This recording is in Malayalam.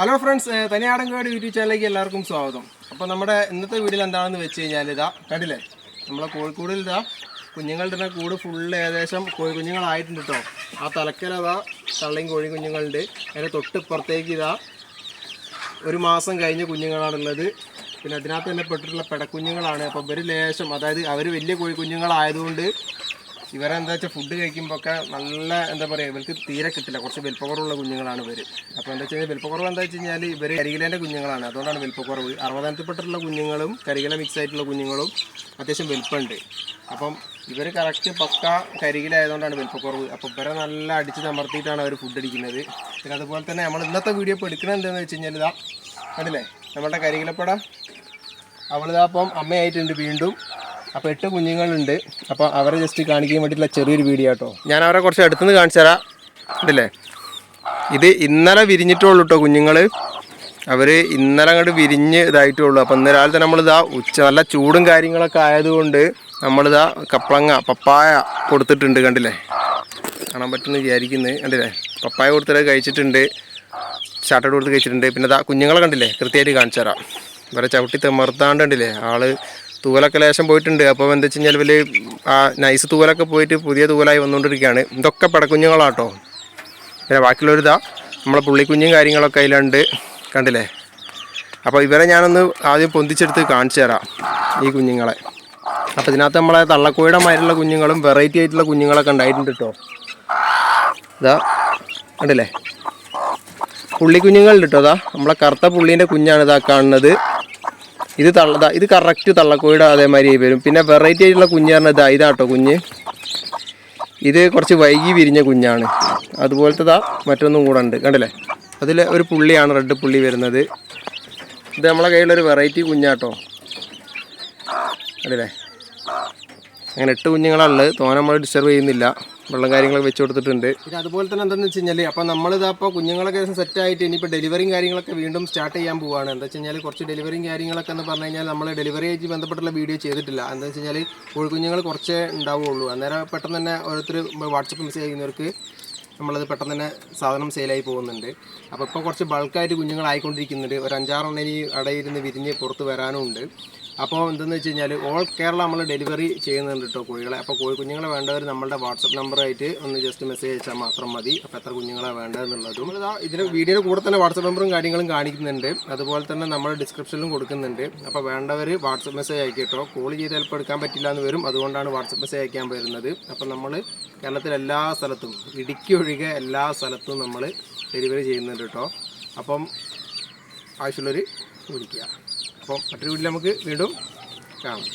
ഹലോ ഫ്രണ്ട്സ് തനിയാടങ്കാട് യൂട്യൂബ് ചാനലിലേക്ക് എല്ലാവർക്കും സ്വാഗതം. അപ്പോൾ നമ്മുടെ ഇന്നത്തെ വീഡിയോയിൽ എന്താണെന്ന് വെച്ച് കഴിഞ്ഞാൽ ഇതാ കണ്ടില്ലേ? നമ്മളെ കോഴിക്കോടിൽ ഇതാ കുഞ്ഞുങ്ങളുടെ തന്നെ കൂട് ഫുള്ള് ഏകദേശം കോഴി കുഞ്ഞുങ്ങളായിട്ടുണ്ട് കേട്ടോ ആ തലക്കലതാ തള്ളയും കോഴി കുഞ്ഞുങ്ങളുണ്ട്. അതിന്റെ തൊട്ടിപ്പുറത്തേക്ക് ഇതാ ഒരു മാസം കഴിഞ്ഞ കുഞ്ഞുങ്ങളാണുള്ളത്. പിന്നെ അതിനകത്ത് തന്നെ പെട്ടിട്ടുള്ള പെടക്കുഞ്ഞുങ്ങളാണ്. അപ്പോൾ ഇവർ ലേശം അതായത് അവർ വലിയ കോഴി കുഞ്ഞുങ്ങളായതുകൊണ്ട് ഇവരെന്താ വെച്ചാൽ ഫുഡ് കഴിക്കുമ്പോൾ ഒക്കെ നല്ല എന്താ പറയുക ഇവർക്ക് തീരെ കിട്ടില്ല. കുറച്ച് വലിപ്പക്കുറവുള്ള കുഞ്ഞുങ്ങളാണ് ഇവർ അപ്പോൾ എന്താ വെച്ചാൽ വലിപ്പക്കുറവ് എന്താ വെച്ച് കഴിഞ്ഞാൽ ഇവർ കരികിലേന്റെ കുഞ്ഞുങ്ങളാണ്. അതുകൊണ്ടാണ് വലിപ്പക്കുറവ് അറുപതാനത്തിൽപ്പെട്ടിട്ടുള്ള കുഞ്ഞുങ്ങളും കരികില മിക്സ് ആയിട്ടുള്ള കുഞ്ഞുങ്ങളും അത്യാവശ്യം വലിപ്പമുണ്ട് അപ്പം ഇവർ കറക്റ്റ് പക്ക കരികിലായതുകൊണ്ടാണ് വലിപ്പക്കുറവ് അപ്പോൾ ഇവരെ നല്ല അടിച്ച് തമർത്തിയിട്ടാണ് അവർ ഫുഡ് അടിക്കുന്നത്. പിന്നെ അതുപോലെ തന്നെ നമ്മൾ ഇന്നത്തെ വീഡിയോ ഇപ്പോൾ എടുക്കുന്നത് എന്താണെന്ന് വെച്ച് കഴിഞ്ഞാൽ ഇതാ കണ്ടില്ലേ? നമ്മളുടെ കരികിലപ്പട അവളിതാ അപ്പം അമ്മയായിട്ടുണ്ട് വീണ്ടും. അപ്പോൾ എട്ട് കുഞ്ഞുങ്ങളുണ്ട്. അപ്പോൾ അവരെ ജസ്റ്റ് കാണിക്കാൻ വേണ്ടിയിട്ടുള്ള ചെറിയൊരു വീഡിയോ കേട്ടോ ഞാൻ അവരെ കുറച്ച് അടുത്തുനിന്ന് കാണിച്ചു തരാം. ഉണ്ടല്ലേ ഇത് ഇന്നലെ വിരിഞ്ഞിട്ടുള്ളൂ കേട്ടോ കുഞ്ഞുങ്ങൾ അവർ ഇന്നലെ അങ്ങോട്ട് വിരിഞ്ഞ് ഇതായിട്ടുള്ളൂ. അപ്പോൾ ഇന്ന് രാവിലെ നമ്മളിതാ ഉച്ച നല്ല ചൂടും കാര്യങ്ങളൊക്കെ ആയതുകൊണ്ട് നമ്മളിതാ കപ്പളങ്ങ പപ്പായ കൊടുത്തിട്ടുണ്ട് കണ്ടില്ലേ? കാണാൻ പറ്റുമെന്ന് വിചാരിക്കുന്നത് കണ്ടില്ലേ? പപ്പായ കൊടുത്തിട്ട് കഴിച്ചിട്ടുണ്ട്. ചാട്ടോട് കൊടുത്ത് കഴിച്ചിട്ടുണ്ട്. പിന്നെ ദാ കുഞ്ഞുങ്ങളെ കണ്ടില്ലേ? കൃത്യമായിട്ട് കാണിച്ചു തരാം. ഇവരെ ചവിട്ടി തെമർത്താണ്ട് കണ്ടില്ലേ? ആൾ തൂവലൊക്കെ ലേശം പോയിട്ടുണ്ട്. അപ്പോൾ എന്താ വെച്ച് കഴിഞ്ഞാൽ വലിയ ആ നൈസ് തൂവലൊക്കെ പോയിട്ട് പുതിയ തൂവലായി വന്നുകൊണ്ടിരിക്കുകയാണ് ഇതൊക്കെ പടക്കുഞ്ഞുങ്ങളാട്ടോ. പിന്നെ ബാക്കിയുള്ളൊരിതാ നമ്മളെ പുള്ളിക്കുഞ്ഞും കാര്യങ്ങളൊക്കെ അതിലുണ്ട് കണ്ടില്ലേ? അപ്പോൾ ഇവരെ ഞാനൊന്ന് ആദ്യം പൊന്തിച്ചെടുത്ത് കാണിച്ചു തരാം ഈ കുഞ്ഞുങ്ങളെ. അപ്പോൾ ഇതിനകത്ത് നമ്മളെ തള്ളക്കോയുടെ മാതിരിയുള്ള കുഞ്ഞുങ്ങളും വെറൈറ്റി ആയിട്ടുള്ള കുഞ്ഞുങ്ങളൊക്കെ ഉണ്ടായിട്ടുണ്ട് കേട്ടോ. ഇതാ കണ്ടില്ലേ? പുള്ളി കുഞ്ഞുങ്ങളുണ്ട് കേട്ടോ അതാ നമ്മളെ കറുത്ത പുള്ളീന്റെ കുഞ്ഞാണ് ഇതാ കാണുന്നത്. ഇത് തള്ള ഇത് കറക്റ്റ് തള്ളക്കോയുടെ അതേമാതിരി വരും. പിന്നെ വെറൈറ്റി ആയിട്ടുള്ള കുഞ്ഞ് പറഞ്ഞാൽ ഇതാ ഇതാട്ടോ കുഞ്ഞ്. ഇത് കുറച്ച് വൈകി വിരിഞ്ഞ കുഞ്ഞാണ്. അതുപോലത്തേതാ മറ്റൊന്നും കൂടെ ഉണ്ട്. കണ്ടില്ലേ? അതിൽ ഒരു പുള്ളിയാണ് റെഡ് പുള്ളി വരുന്നത്. ഇത് നമ്മളെ കയ്യിലൊരു വെറൈറ്റി കുഞ്ഞാട്ടോ. കണ്ടില്ലേ? അങ്ങനെ എട്ട് കുഞ്ഞുങ്ങളുള്ളത് തോനെ നമ്മൾ ഡിസ്റ്റർബ് ചെയ്യുന്നില്ല. വെള്ളം കാര്യങ്ങളൊക്കെ വെച്ച് കൊടുത്തിട്ടുണ്ട്. പിന്നെ അതുപോലെ തന്നെ എന്താണെന്ന് വെച്ച് കഴിഞ്ഞാൽ അപ്പോൾ നമ്മളിതപ്പോൾ കുഞ്ഞുങ്ങളൊക്കെ സെറ്റ് ആയിട്ട് ഇനിയിപ്പോൾ ഡെലിവറിയും കാര്യങ്ങളൊക്കെ വീണ്ടും സ്റ്റാർട്ട് ചെയ്യാൻ പോവുകയാണ് എന്താ വെച്ച് കഴിഞ്ഞാൽ കുറച്ച് ഡെലിവറിയും കാര്യങ്ങളൊക്കെ എന്ന് പറഞ്ഞു കഴിഞ്ഞാൽ നമ്മൾ ഡെലിവറി ആയിട്ട് ബന്ധപ്പെട്ടുള്ള വീഡിയോ ചെയ്തിട്ടില്ല. എന്താ വെച്ച് കഴിഞ്ഞാൽ കോഴിക്കുഞ്ഞുങ്ങൾ കുറച്ചേ ഉണ്ടാവുകയുള്ളൂ അന്നേരം പെട്ടെന്ന് തന്നെ ഓരോരുത്തർ വാട്സപ്പ് മെസ്സേജ് ചെയ്യുന്നവർക്ക് നമ്മളത് പെട്ടെന്ന് തന്നെ സാധനം സെയിലായി പോകുന്നുണ്ട്. അപ്പോൾ ഇപ്പോൾ കുറച്ച് ബൾക്കായിട്ട് കുഞ്ഞുങ്ങളായിക്കൊണ്ടിരിക്കുന്നുണ്ട്. ഒരു അഞ്ചാറെണ്ണം ഇനി അടയിരുന്ന് വിരിഞ്ഞ് പുറത്ത് വരാനും ഉണ്ട് അപ്പോൾ എന്തെന്ന് വെച്ച് കഴിഞ്ഞാൽ ഓൾ കേരള നമ്മൾ ഡെലിവറി ചെയ്യുന്നുണ്ട് കേട്ടോ കോഴികളെ. അപ്പോൾ കോഴി കുഞ്ഞുങ്ങളെ വേണ്ടവർ നമ്മളുടെ വാട്സപ്പ് നമ്പറായിട്ട് ഒന്ന് ജസ്റ്റ് മെസ്സേജ് അയച്ചാൽ മാത്രം മതി. അപ്പോൾ എത്ര കുഞ്ഞുങ്ങളെ വേണ്ടതെന്നുള്ളതും. ഇതിന് വീഡിയോയുടെ കൂടെ തന്നെ വാട്സപ്പ് നമ്പറും കാര്യങ്ങളും കാണിക്കുന്നുണ്ട്. അതുപോലെ തന്നെ നമ്മൾ ഡിസ്ക്രിപ്ഷനിലും കൊടുക്കുന്നുണ്ട്. അപ്പോൾ വേണ്ടവർ വാട്സപ്പ് മെസ്സേജ് അയക്കട്ടോ കോൾ ചെയ്ത് ചിലപ്പോൾ എടുക്കാൻ പറ്റില്ല എന്ന് വരും. അതുകൊണ്ടാണ് വാട്സപ്പ് മെസ്സേജ് അയക്കാൻ വരുന്നത്. അപ്പോൾ നമ്മൾ കേരളത്തിലെ എല്ലാ സ്ഥലത്തും ഇടുക്കി ഒഴികെ എല്ലാ സ്ഥലത്തും നമ്മൾ ഡെലിവറി ചെയ്യുന്നുണ്ട് കേട്ടോ അപ്പം ആവശ്യമുള്ളവർ വിളിക്കുക. അപ്പോൾ മറ്റൊരു വീട്ടിൽ നമുക്ക് വീണ്ടും കാണാം.